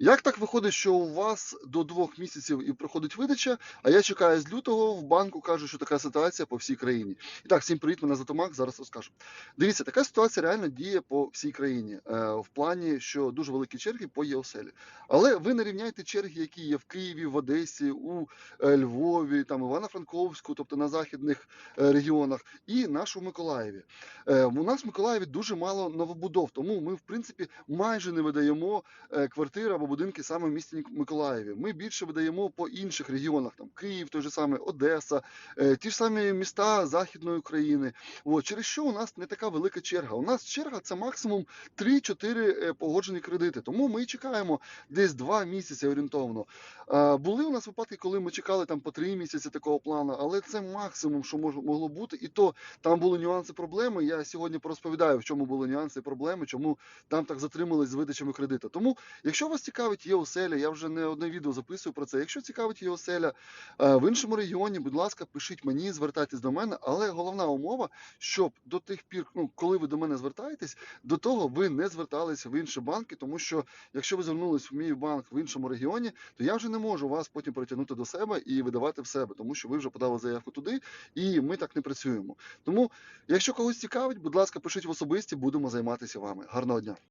Як так виходить, що у вас до двох місяців і проходить видача, а я чекаю з лютого в банку кажуть, що така ситуація по всій країні. І так, всім привіт, мене звати Мак, зараз розкажу. Дивіться, така ситуація реально діє по всій країні е, в плані, що дуже великі черги по ЄОСЕЛі. Але ви не рівняйте черги, які є в Києві, в Одесі, у е, Львові, там Івано-Франковську, тобто на західних е, регіонах, і нашу Миколаєві. У нас в Миколаєві дуже мало новобудов, тому ми, в принципі, майже не видаємо квартири або будинки саме в місті Миколаєві. Ми більше видаємо по інших регіонах, там Київ, той же самий Одеса, е, ті ж самі міста Західної України. От, через що у нас не така велика черга. У нас черга це максимум 3-4 е, погоджені кредити. Тому ми чекаємо десь 2 місяці орієнтовно. Були у нас випадки, коли ми чекали там по 3 місяці такого плану, але це максимум, що могло бути. І то там були нюанси проблеми. Я сьогодні порозповідаю, в чому були нюанси і проблеми, чому там так затримались з видачами кредиту. Тому, якщо вас цікавить є оселя, я вже не одне відео записую про це. Якщо цікавить є оселя е, в іншому регіоні, будь ласка, пишіть мені, звертайтесь до мене. Але головна умова, щоб до тих пір, ну коли ви до мене звертаєтесь, до того ви не зверталися в інші банки, тому що якщо ви звернулись в мій банк в іншому регіоні, то я вже не можу вас потім притягнути до себе і видавати в себе, тому що ви вже подали заявку туди, і ми так не працюємо. Тому, якщо когось цікавить, будь ласка, пишіть в особисті, будемо займатися вами. Гарного дня.